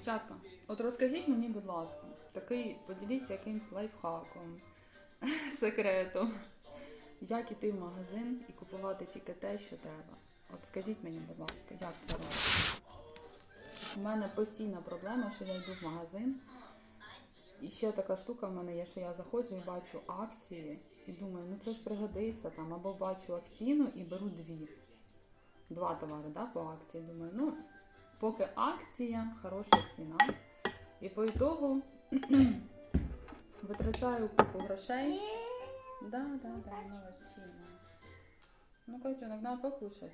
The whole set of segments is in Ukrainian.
Дівчатка, от розкажіть мені, будь ласка, такий, поділіться якимсь лайфхаком, секретом, як іти в магазин і купувати тільки те, що треба. От скажіть мені, будь ласка, як це робити? У мене постійна проблема, що я йду в магазин. І ще така штука в мене є, що я заходжу і бачу акції і думаю, ну це ж пригодиться там, або бачу акційну і беру дві. Два товари да, по акції. Думаю, ну, поки акція, хороша ціна. І по ітогу витрачаю купу грошей. Да, да, да, молодці. Ну, котенок, надо покушать.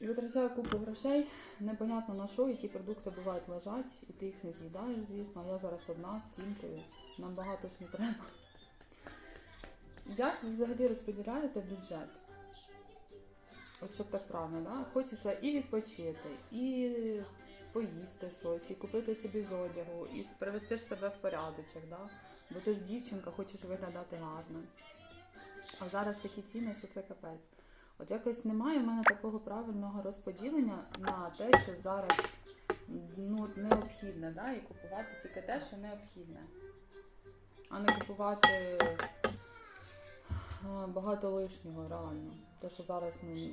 І витрачаю купу грошей, непонятно на що, які продукти бувають лежать, і ти їх не з'їдаєш, звісно. А я зараз одна з тімкою, нам багато ж не треба. Як ви взагалі розподіляєте бюджет? От щоб так правильно, да? Хочеться і відпочити, і поїсти щось, і купити собі з одягу, і привести себе в порядочок, да? бо ти ж дівчинка, хочеш виглядати гарно. А зараз такі ціни, що це капець. От якось немає в мене такого правильного розподілення на те, що зараз ну, необхідне, да? і купувати тільки те, що необхідне. А не купувати багато лишнього реально. Те, що зараз ну,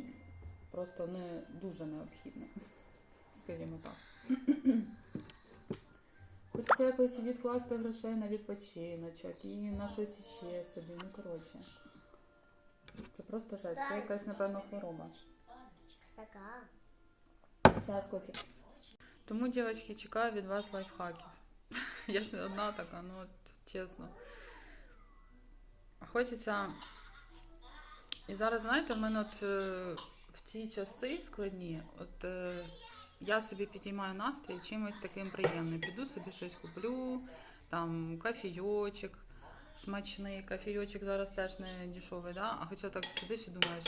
просто не дуже необхідне. Скажімо так. Хочеться якось відкласти грошей на відпочиночок і на щось іще собі. Ну коротше. Це просто жесть. Це якась, напевно, хвороба. Зараз, котик. Тому, дівчатки, чекаю від вас лайфхаків. Я ж не одна така, ну от чесно. Хочеться. І зараз, знаєте, в мене от е, в ці часи складні, от е, я собі підіймаю настрій чимось таким приємним. Піду собі щось куплю, там кофійочок, смачний кофійочок зараз теж не дешевий, да? а хоча так сидиш і думаєш,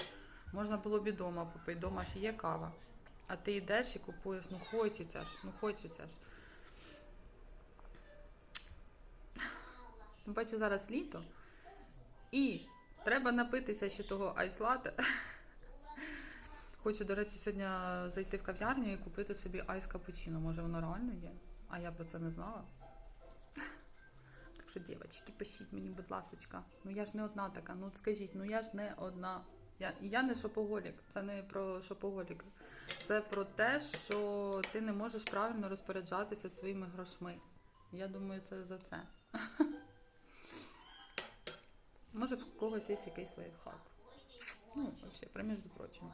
можна було б і вдома попити, вдома ж є кава. А ти йдеш і купуєш, ну хочеться ж, ну хочеться ж. Ну, Бачу, зараз літо. І треба напитися ще того айслате. Хочу, до речі, сьогодні зайти в кав'ярню і купити собі айс капучино. Може, воно реально є? А я про це не знала. Так що, дівчатки, пишіть мені, будь ласочка. Ну я ж не одна така. Ну скажіть, ну я ж не одна. Я, я не шопоголік. Це не про шопоголік. Це про те, що ти не можеш правильно розпоряджатися своїми грошми. Я думаю, це за це. Може, в когось є якийсь лайфхак. Ну, взагалі, про між прочим.